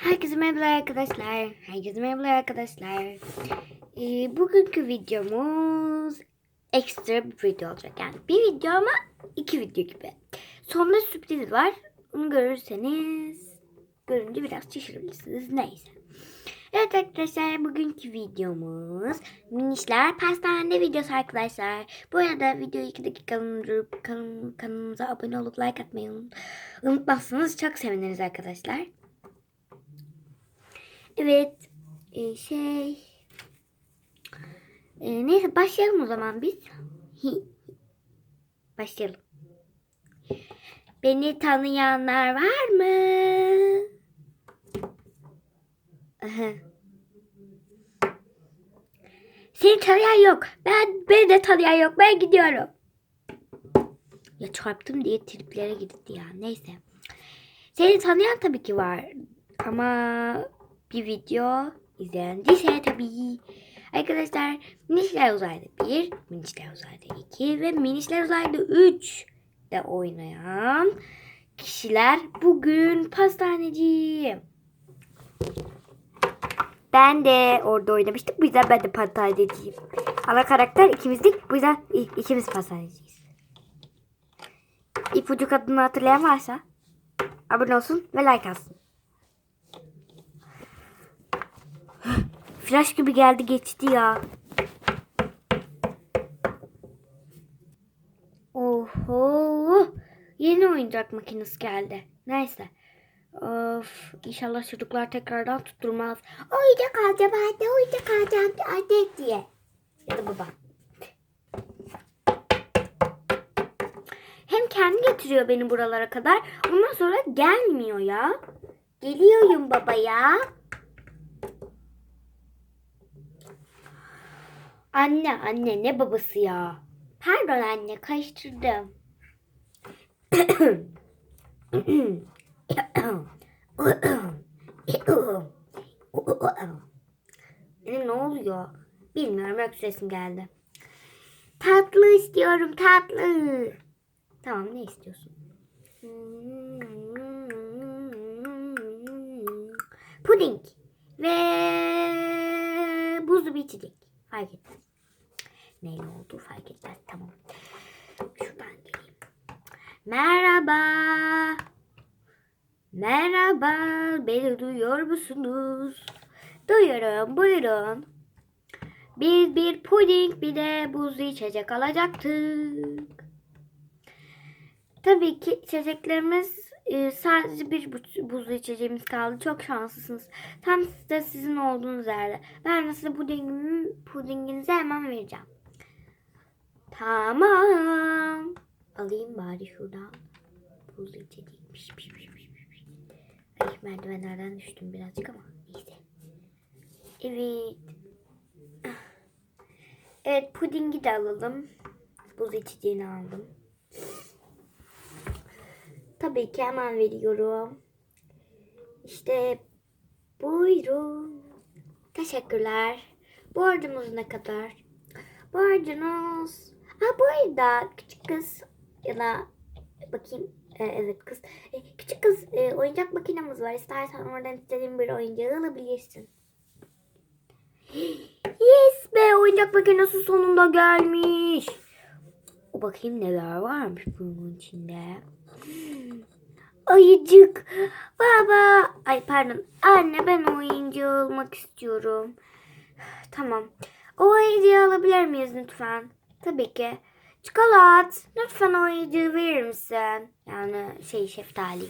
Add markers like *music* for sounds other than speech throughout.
Herkese merhaba arkadaşlar. Herkese merhaba arkadaşlar. Ee, bugünkü videomuz ekstra bir video olacak. Yani bir video ama iki video gibi. Sonunda sürpriz var. Onu görürseniz görünce biraz şaşırırsınız. Neyse. Evet arkadaşlar bugünkü videomuz minişler pastane videosu arkadaşlar. Bu arada videoyu 2 dakika durup kanal, kanalımıza abone olup like atmayı unut- unutmazsanız çok seviniriz arkadaşlar. Evet e, şey e, neyse başlayalım o zaman biz. Başlayalım. Beni tanıyanlar var mı? Seni tanıyan yok. Ben beni de tanıyan yok. Ben gidiyorum. Ya çarptım diye triplere gitti ya. Neyse. Seni tanıyan tabii ki var. Ama bir video izlendiyse tabii. Arkadaşlar Minişler Uzayda 1, Minişler Uzayda 2 ve Minişler Uzayda 3 de oynayan kişiler bugün pastaneciyim. Ben de orada oynamıştık. Bu yüzden ben de pastaneciyim. Ana karakter ikimizdik. Bu yüzden ikimiz pastaneciyiz. İpucu kadını hatırlayan varsa abone olsun ve like atsın. Flash gibi geldi geçti ya. Oho. Yeni oyuncak makinesi geldi. Neyse. Of, inşallah çocuklar tekrardan tutturmaz. Oyuncak alacağım anne, oyuncak alacağım anne diye. Ya da baba. Hem kendi getiriyor beni buralara kadar. Ondan sonra gelmiyor ya. Geliyorum baba ya. Anne anne ne babası ya? Pardon anne karıştırdım. Benim ne oluyor? Bilmiyorum öksüresim geldi. Tatlı istiyorum tatlı. Tamam ne istiyorsun? Puding ve buzlu bir içecek. Fark etmez. Neyle oldu fark etmez. Tamam. Şuradan geleyim. Merhaba. Merhaba. Beni duyuyor musunuz? Duyuyorum. Buyurun. Biz bir puding bir de buzlu içecek alacaktık. Tabii ki içeceklerimiz e, sadece bir bu- buzlu içeceğimiz kaldı. Çok şanslısınız. Tam da sizin olduğunuz yerde. Ben size pudingin, pudinginizi hemen vereceğim. Tamam. Alayım bari şuradan. Buzlu piş. Ay merdivenlerden düştüm birazcık ama neyse. Evet. Evet pudingi de alalım. Buz içeceğini aldım. Tabii ki hemen veriyorum. İşte buyurun. Teşekkürler. Borcumuz ne kadar? Borcunuz. Ha bu arada küçük kız ya da bakayım Ee, evet kız. Ee, küçük kız e, oyuncak makinemiz var. İstersen oradan istediğin bir oyuncağı alabilirsin. Yes be oyuncak makinesi sonunda gelmiş. O bakayım neler varmış bunun içinde. Ayıcık. Baba. Ay pardon. Anne ben oyuncağı almak istiyorum. Tamam. O ayıcığı alabilir miyiz lütfen? Tabii ki. Çikolat. Lütfen o ayıcığı verir misin? Yani şey şeftali.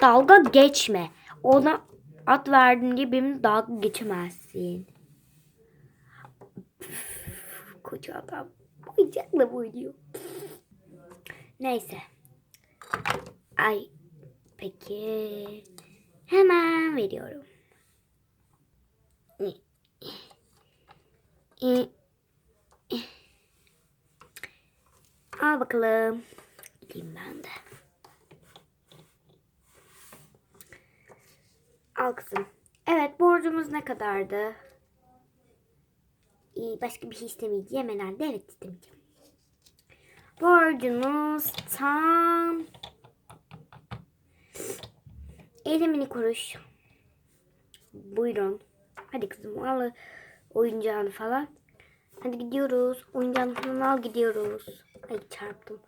Dalga geçme. Ona at verdim diye benimle dalga geçemezsin. Koca adam. Oyuncakla oynuyor. Neyse. Ay. Peki. Hemen veriyorum. Al bakalım. Gideyim ben de. Al kızım. Evet borcumuz ne kadardı? İyi, başka bir şey istemeyeceğim herhalde. Evet istemeyeceğim. Borcunuz tam 50 mini kuruş. Buyurun. Hadi kızım al oyuncağını falan. Hadi gidiyoruz. Oyuncağını falan al gidiyoruz. Ay çarptım.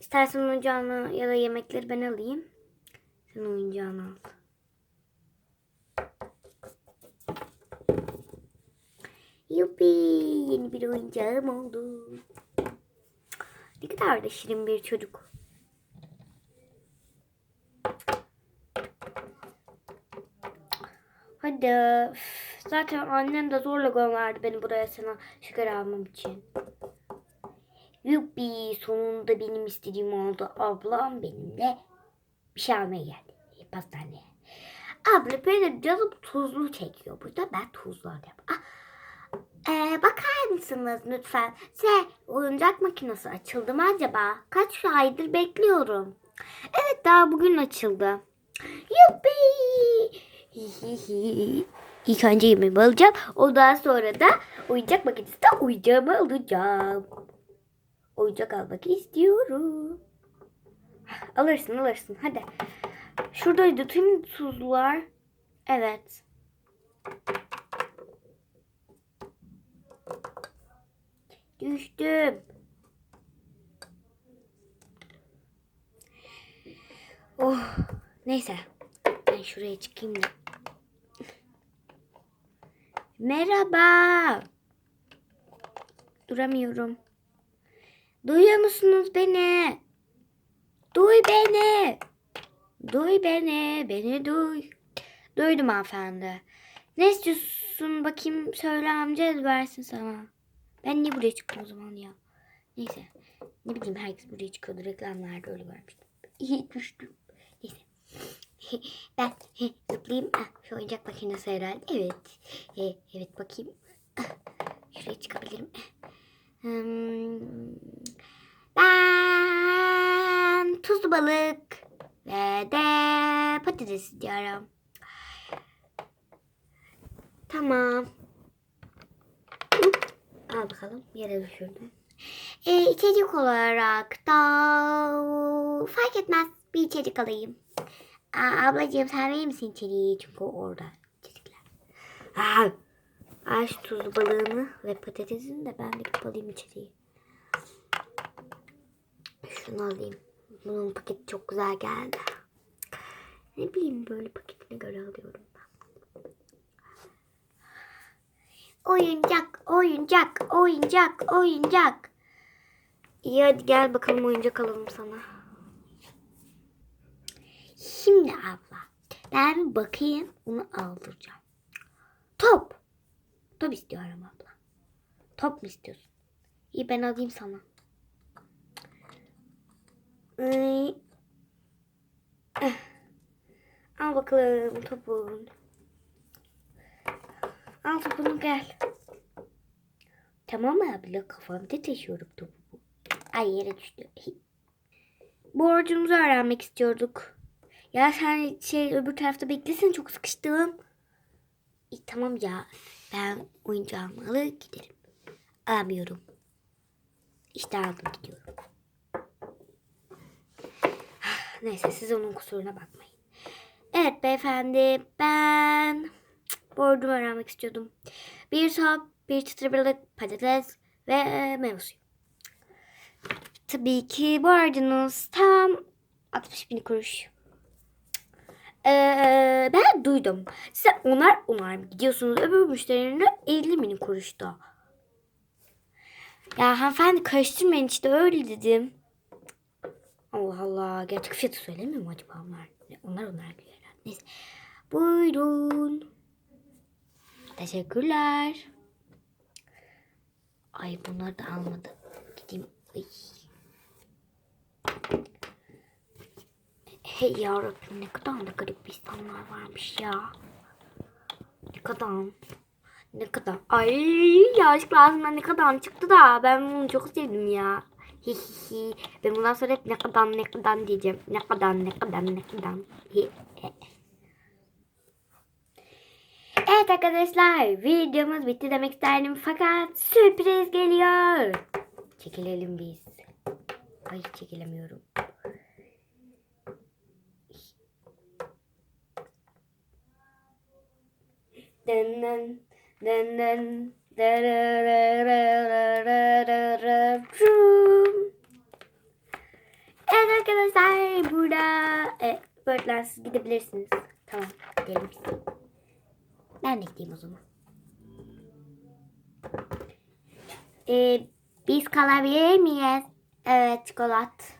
İstersen oyuncağını ya da yemekleri ben alayım. Sen oyuncağını al. Yuppi yeni bir oyuncağım oldu. Ne kadar da şirin bir çocuk. Üf, Zaten annem de zorla gönderdi beni buraya sana şeker almam için. Yuppi sonunda benim istediğim oldu. Ablam benimle bir şey almaya geldi. E, Pastaneye. Abla benim canım tuzlu çekiyor burada. Ben tuzlu alayım. Ah, ee, bakar mısınız lütfen? Şey, oyuncak makinesi açıldı mı acaba? Kaç aydır bekliyorum. Evet daha bugün açıldı. Yuppi! *laughs* İlk önce yemeğimi alacağım. Ondan sonra da oyuncak makinesinde oyuncağımı alacağım. Oyuncak almak istiyorum. *laughs* Alırsın alırsın hadi. Şuradaydı tüm tuzlular. Evet. Düştüm. Oh neyse. Ben şuraya çıkayım da. Merhaba. Duramıyorum. Duyuyor musunuz beni? Duy beni. Duy beni. Beni duy. Duydum hanımefendi. Ne istiyorsun bakayım söyle amca versin sana. Ben niye buraya çıktım o zaman ya? Neyse. Ne bileyim herkes buraya çıkıyordu. Reklamlarda öyle görmüştüm. İyi düştüm. *laughs* Ben *laughs* zıplayayım. Ah, şu oyuncak makinesi herhalde. Evet. E, evet bakayım. Ah, Şuraya çıkabilirim. Hmm, Ben tuzlu balık ve de patates istiyorum. Tamam. Al bakalım. Yere düşürdüm. Ee, içecek olarak da fark etmez. Bir içecek alayım. Aa, ablacığım sen verir misin içeriği? Çünkü orada içecekler. Aa, şu tuzlu balığını ve patatesini de ben gidip alayım içeriği. Şunu alayım. Bunun paketi çok güzel geldi. Ne bileyim böyle paketine göre alıyorum ben. Oyuncak, oyuncak, oyuncak, oyuncak. İyi hadi gel bakalım oyuncak alalım sana. Şimdi abla ben bakayım onu aldıracağım. Top. Top istiyorum abla. Top mu istiyorsun? İyi ben alayım sana. Eh. Al bakalım topun. Al topunu gel. Tamam abla kafamda taşıyorum topu. Ay yere düştü. Borcumuzu öğrenmek istiyorduk. Ya sen şey öbür tarafta beklesin çok sıkıştım. İyi, tamam ya ben oyuncağımı alıp giderim. Alamıyorum. İşte aldım gidiyorum. Neyse siz onun kusuruna bakmayın. Evet beyefendi ben borcumu öğrenmek istiyordum. Bir top, bir çıtır balık, patates ve e. Tabii ki borcunuz tam 60 bin kuruş. Ee, ben duydum. Size onar onar gidiyorsunuz öbür müşterilerine 50 bin kuruşta. Ya hanımefendi karıştırmayın işte öyle dedim. Allah Allah. Gerçek fiyatı söylemiyor mu acaba onlar? Onlar onlar herhalde. Neyse. Buyurun. Teşekkürler. Ay bunları da almadı. Gideyim. Ay. Hey yarabbim ne kadar da garip insanlar varmış ya. Ne kadar. Ne kadar. Ay yanlışlıkla ağzımdan ne kadar çıktı da ben bunu çok sevdim ya. Hihihi. Ben bundan sonra hep ne kadar ne kadar diyeceğim. Ne kadar ne kadar ne kadar. Hi. Evet arkadaşlar videomuz bitti demek isterdim fakat sürpriz geliyor. Çekilelim biz. Ay çekilemiyorum. denen denen Evet arkadaşlar burada e, Birdland siz gidebilirsiniz. Tamam gidelim biz. Ben de gideyim o zaman. Ee, biz kalabilir miyiz? Evet çikolat.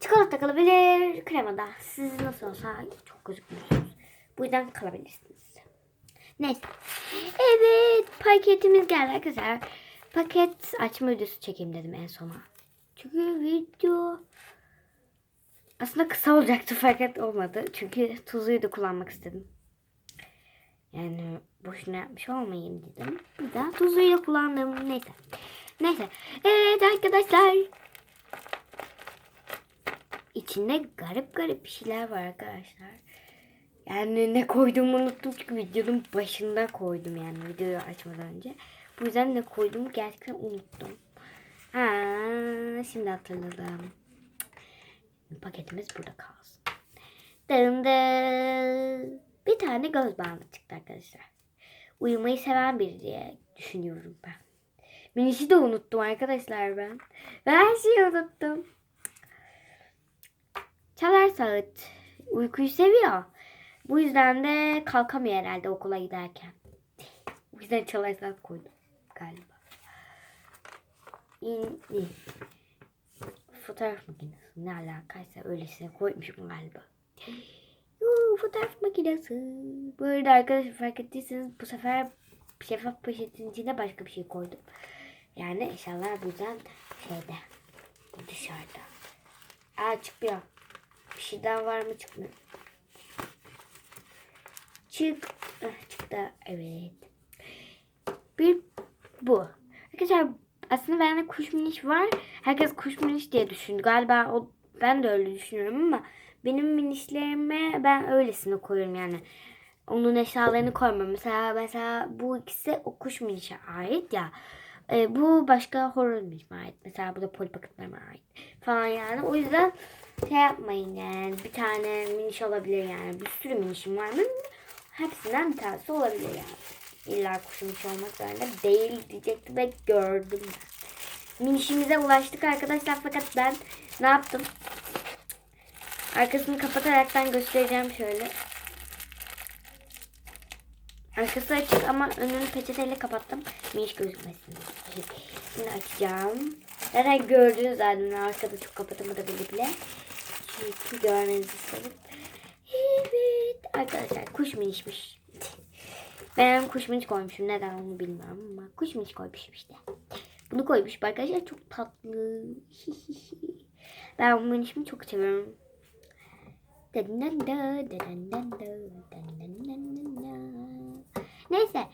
Çikolata kalabilir kremada. Siz nasıl olsa çok gözükmüyorsunuz. Bu yüzden kalabilirsiniz. Neyse. Evet paketimiz geldi arkadaşlar. Paket açma videosu çekeyim dedim en sona. Çünkü video aslında kısa olacaktı fakat olmadı. Çünkü tuzluyu da kullanmak istedim. Yani boşuna yapmış olmayayım dedim. Bir yüzden tuzluyu da kullandım. Neyse. Neyse. Evet arkadaşlar. İçinde garip garip bir şeyler var arkadaşlar. Yani ne koyduğumu unuttum çünkü videonun başında koydum yani videoyu açmadan önce. Bu yüzden ne koyduğumu gerçekten unuttum. Ha, şimdi hatırladım. Paketimiz burada kalsın. Dındı. Bir tane göz bandı çıktı arkadaşlar. Uyumayı seven biri diye düşünüyorum ben. Minişi de unuttum arkadaşlar ben. Ben her şeyi unuttum. Çalar saat. Uykuyu seviyor. Bu yüzden de kalkamıyor herhalde okula giderken. Bu yüzden çalar saat koydum galiba. İn, in. Fotoğraf makinesi ne alakaysa öylesine koymuşum galiba. Yuu, fotoğraf makinesi. Bu arada arkadaşlar fark ettiyseniz bu sefer şeffaf poşetin içine başka bir şey koydum. Yani eşyalar bu yüzden şeyde dışarıda. Aa çıkmıyor. Bir şey daha var mı çıkmıyor. Çık. Ah, çıktı. Evet. Bir bu. Arkadaşlar aslında bende kuş miniş var. Herkes kuş miniş diye düşündü. Galiba o ben de öyle düşünüyorum ama benim minişlerime ben öylesine koyuyorum yani. Onun eşyalarını koymam. Mesela mesela bu ikisi o kuş minişe ait ya. E, bu başka horror minişime ait. Mesela bu da Polly Pocket'larıma ait. Falan yani. O yüzden şey yapmayın yani. Bir tane miniş olabilir yani. Bir sürü minişim var mı? Hepsinden bir tanesi olabilir yani. İlla kuş miniş olmak zorunda değil diyecektim ve gördüm ben. Minişimize ulaştık arkadaşlar fakat ben ne yaptım? Arkasını kapataraktan göstereceğim şöyle. Arkası açık ama önünü peçeteyle kapattım. Miniş gözükmesin. Şimdi açacağım. Zaten gördünüz zaten arkada çok kapatamadı bile bile. Çünkü görmenizi istedim. Arkadaşlar kuş minişmiş. Ben kuş miniş koymuşum. Neden onu bilmiyorum ama kuş miniş koymuşum işte. Bunu koymuşum arkadaşlar. Çok tatlı. ben bu minişimi çok seviyorum. Neyse.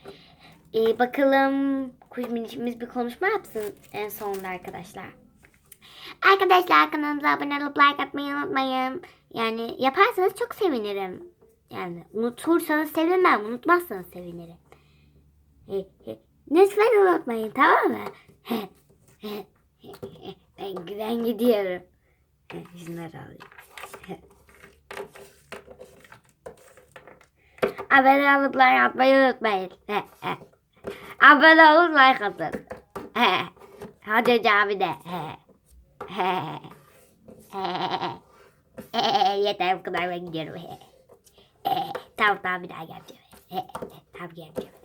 Ee, bakalım kuş minişimiz bir konuşma yapsın en sonunda arkadaşlar. Arkadaşlar kanalımıza abone olup like atmayı unutmayın. Yani yaparsanız çok sevinirim. Yani unutursanız sevinmem. Unutmazsanız sevinirim. Lütfen unutmayın tamam mı? ben, ben gidiyorum. Şunları alayım. Abone olup like atmayı unutmayın. Abone olup like atın. Hadi cami de. Yeter bu kadar ben gidiyorum. Tamam tamam bir daha geleceğim. Tamam geleceğim.